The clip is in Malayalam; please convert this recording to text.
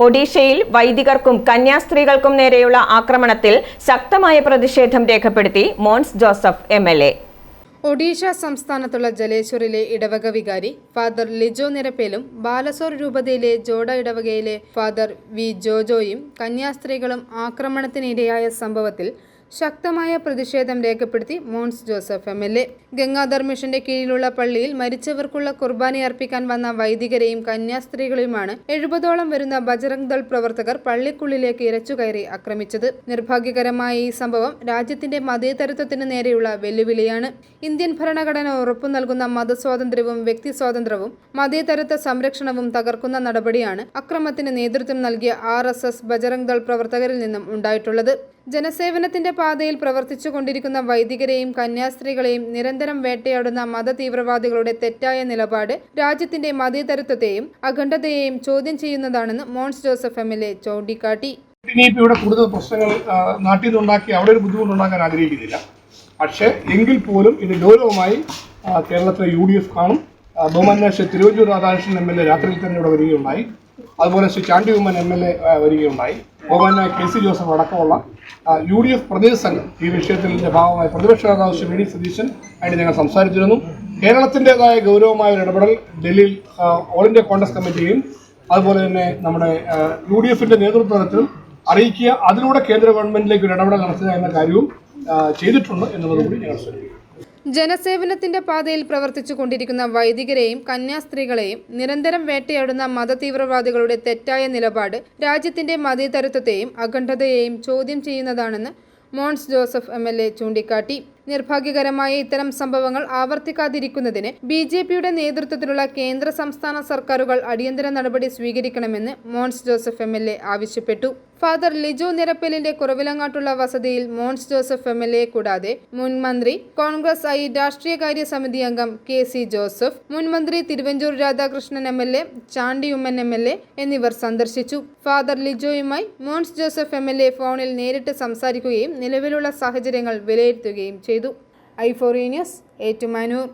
ഒഡീഷയിൽ വൈദികർക്കും കന്യാസ്ത്രീകൾക്കും നേരെയുള്ള ആക്രമണത്തിൽ ശക്തമായ പ്രതിഷേധം രേഖപ്പെടുത്തി മോൻസ് ജോസഫ് എം ഒഡീഷ സംസ്ഥാനത്തുള്ള ജലേശ്വറിലെ ഇടവക വികാരി ഫാദർ ലിജോ നിരപ്പേലും ബാലസോർ രൂപതയിലെ ജോഡ ഇടവകയിലെ ഫാദർ വി ജോജോയും കന്യാസ്ത്രീകളും ആക്രമണത്തിനിരയായ സംഭവത്തിൽ ശക്തമായ പ്രതിഷേധം രേഖപ്പെടുത്തി Mons Joseph M L A. Gangadhar മിഷന്റെ കീഴിലുള്ള പള്ളിയിൽ മരിച്ചവർക്കുള്ള കുർബാനി അർപ്പിക്കാൻ വന്ന വൈദികരെയും കന്യാസ്ത്രീകളെയുമാണ് എഴുപതോളം വരുന്ന ബജറംഗ് ദൾ പ്രവർത്തകർ പള്ളിക്കുള്ളിലേക്ക് ഇരച്ചുകയറി ആക്രമിച്ചത്. നിർഭാഗ്യകരമായ ഈ സംഭവം രാജ്യത്തിന്റെ മതേതരത്വത്തിന് നേരെയുള്ള വെല്ലുവിളിയാണ്. ഇന്ത്യൻ ഭരണഘടന ഉറപ്പു നൽകുന്ന മതസ്വാതന്ത്ര്യവും വ്യക്തി സ്വാതന്ത്ര്യവും മതേതരത്വ സംരക്ഷണവും തകർക്കുന്ന നടപടിയാണ് അക്രമത്തിന് നേതൃത്വം നൽകിയ R S S Bajrang Dal പ്രവർത്തകരിൽ നിന്നും ഉണ്ടായിട്ടുള്ളത്. ജനസേവനത്തിന്റെ പാതയിൽ പ്രവർത്തിച്ചു കൊണ്ടിരിക്കുന്ന വൈദികരെയും കന്യാസ്ത്രീകളെയും നിരന്തരം വേട്ടയാടുന്ന മതതീവ്രവാദികളുടെ തെറ്റായ നിലപാട് രാജ്യത്തിന്റെ മതേതരത്വത്തെയും അഖണ്ഡതയെയും ചോദ്യം ചെയ്യുന്നതാണെന്ന് Mons Joseph M L A ചൂണ്ടിക്കാട്ടി. ഇവിടെ കൂടുതൽ പ്രശ്നങ്ങൾ നാട്ടിൽ നിന്നുണ്ടാക്കി അവിടെ ഒരു ബുദ്ധിമുട്ടുണ്ടാക്കാൻ ആഗ്രഹിക്കുന്നില്ല. പക്ഷേ എങ്കിൽ പോലും ഇത് ഗൗരവമായി കേരളത്തിലെ യു ഡി എഫ് കാണും ബഹുമാന്യ Shri Thiruvanchoor Radhakrishnan M L A രാത്രിയിൽ തന്നെ ഇവിടെ വരികയുണ്ടായി. അതുപോലെ Shri Chandy Oommen M L A വരികയുണ്ടായി. ബഹുമാന്യ കെ സി ജോസഫ് അടക്കമുള്ള യു ഡി എഫ് പ്രതിനിധി സംഘം ഈ വിഷയത്തിന്റെ ഭാഗമായി പ്രതിപക്ഷ നേതാവ് ശ്രീ വി സതീശൻ ആയിട്ട് ഞങ്ങൾ സംസാരിച്ചിരുന്നു. കേരളത്തിന്റെതായ ഗൗരവമായ ഒരു ഇടപെടൽ ഡൽഹിയിൽ ഓൾ ഇന്ത്യ കോൺഗ്രസ് കമ്മിറ്റിയും അതുപോലെ തന്നെ നമ്മുടെ യു ഡി എഫിന്റെ നേതൃത്വത്തിൽ അറിയിക്കുക അതിലൂടെ കേന്ദ്ര ഗവൺമെന്റിലേക്ക് ഒരു ഇടപെടൽ നടത്തുക എന്ന കാര്യവും ചെയ്തിട്ടുണ്ട് എന്നുള്ളത് കൂടി ഞങ്ങൾ ശ്രദ്ധിക്കും ജനസേവനത്തിന്റെ പാതയിൽ പ്രവർത്തിച്ചു കൊണ്ടിരിക്കുന്ന വൈദികരെയും കന്യാസ്ത്രീകളെയും നിരന്തരം വേട്ടയാടുന്ന മതതീവ്രവാദികളുടെ തെറ്റായ നിലപാട് രാജ്യത്തിന്റെ മതേതരത്വത്തെയും അഖണ്ഡതയെയും ചോദ്യം ചെയ്യുന്നതാണെന്ന് മോൺസ് ജോസഫ് എം ചൂണ്ടിക്കാട്ടി. നിർഭാഗ്യകരമായ ഇത്തരം സംഭവങ്ങൾ ആവർത്തിക്കാതിരിക്കുന്നതിന് ബി ജെ പിയുടെ നേതൃത്വത്തിലുള്ള കേന്ദ്ര സംസ്ഥാന സർക്കാരുകൾ അടിയന്തര നടപടി സ്വീകരിക്കണമെന്ന് Mons Joseph M L A ആവശ്യപ്പെട്ടു. ഫാദർ ലിജോ നിരപ്പലിന്റെ കുറവിലങ്ങാട്ടുള്ള വസതിയിൽ Mons Joseph M L A കൂടാതെ മുൻ മന്ത്രി കോൺഗ്രസ് ഐ രാഷ്ട്രീയകാര്യ സമിതി അംഗം കെ സി ജോസഫ് മുൻ മന്ത്രി Thiruvanchoor Radhakrishnan M L A Chandy Oommen M L A എന്നിവർ സന്ദർശിച്ചു. Father ലിജോയുമായി Mons Joseph M L A ഫോണിൽ നേരിട്ട് സംസാരിക്കുകയും നിലവിലുള്ള സാഹചര്യങ്ങൾ വിലയിരുത്തുകയും ചെയ്തു. ഐ ഐഫോറീനിയസ് ഏറ്റുമാനൂർ.